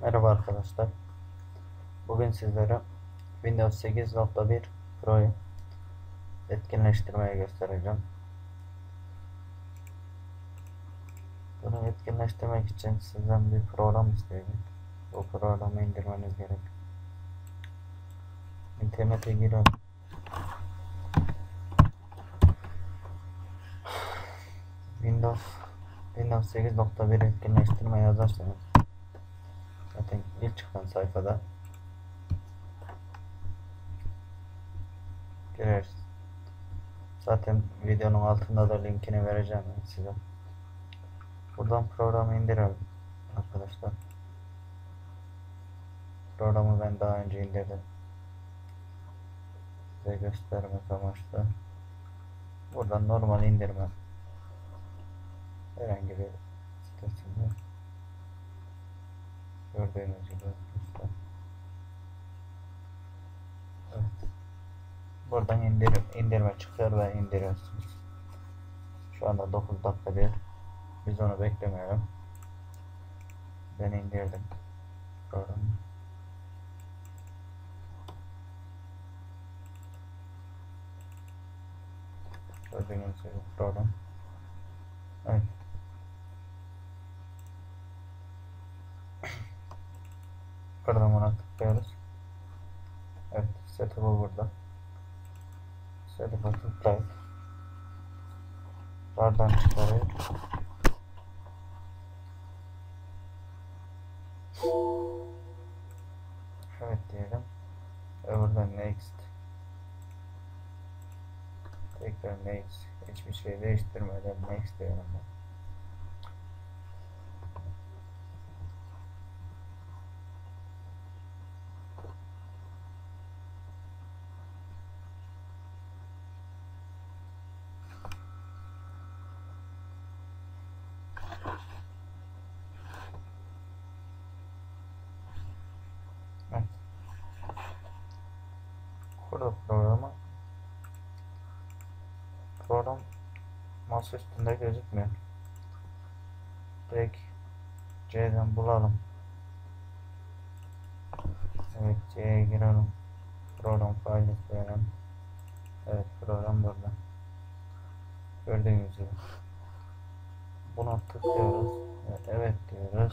Merhaba arkadaşlar. Bugün sizlere Windows 8.1 Pro'yu etkinleştirmeyi göstereceğim. Bunu etkinleştirmek için sizden bir program isteyecek. Bu programı indirmeniz gerek. İnternete girin. Windows Windows 8.1 etkinleştirme yazarsanız Zaten ilk çıkan sayfada gireriz. Zaten videonun altında da linkini vereceğim size. Buradan programı indirelim arkadaşlar. Programı ben daha önce indirdim. Size göstermek amaçlı. Buradan normal indirme. Herhangi bir sitesinde gördüğünüz gibi arkadaşlar. Evet. Buradan indir indirme çıkıyor ve indiriyorsunuz. Şu anda 9 dakika bir. Biz onu beklemeyelim. Ben indirdim programı. Gördüğünüz gibi program. Evet. Buradan buna tıklıyoruz. Evet, setup'ı burada. Setup'a tıklayıp Buradan çıkarıyor. Evet diyelim. Ve buradan next. Tekrar next. Hiçbir şey değiştirmeden next diyelim. ben. Evet. Burada programı program masa üstünde gözükmüyor. Direkt C'den bulalım. Evet C'ye girelim. Program faili koyalım. Evet program burada. Gördüğünüz gibi. Buna tıklıyoruz. Evet, evet diyoruz.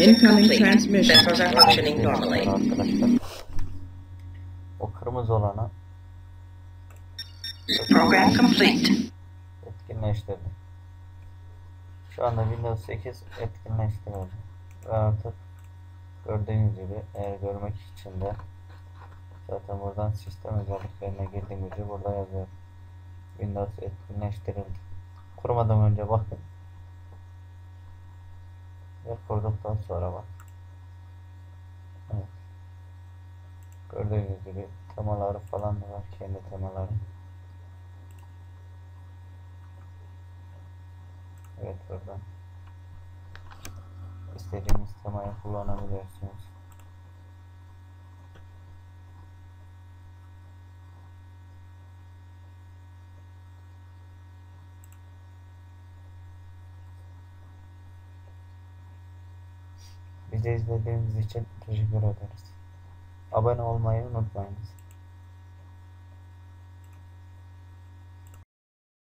Incoming complete. transmission. Sensors are functioning normally. Arkadaşlar. O kırmızı olana Program complete. etkinleştirdi. Şu anda Windows 8 etkinleştirildi. Ve artık gördüğünüz gibi eğer görmek için de zaten buradan sistem özelliklerine girdiğimizde burada yazıyor. Windows etkinleştirildi. Kurmadan önce bakın. Ve kurduktan sonra bak. Gördüğünüz gibi temaları falan da var. Kendi temaları. Evet buradan istediğiniz temayı kullanabilirsiniz. Bizi izlediğiniz için teşekkür ederiz. Abone olmayı unutmayın.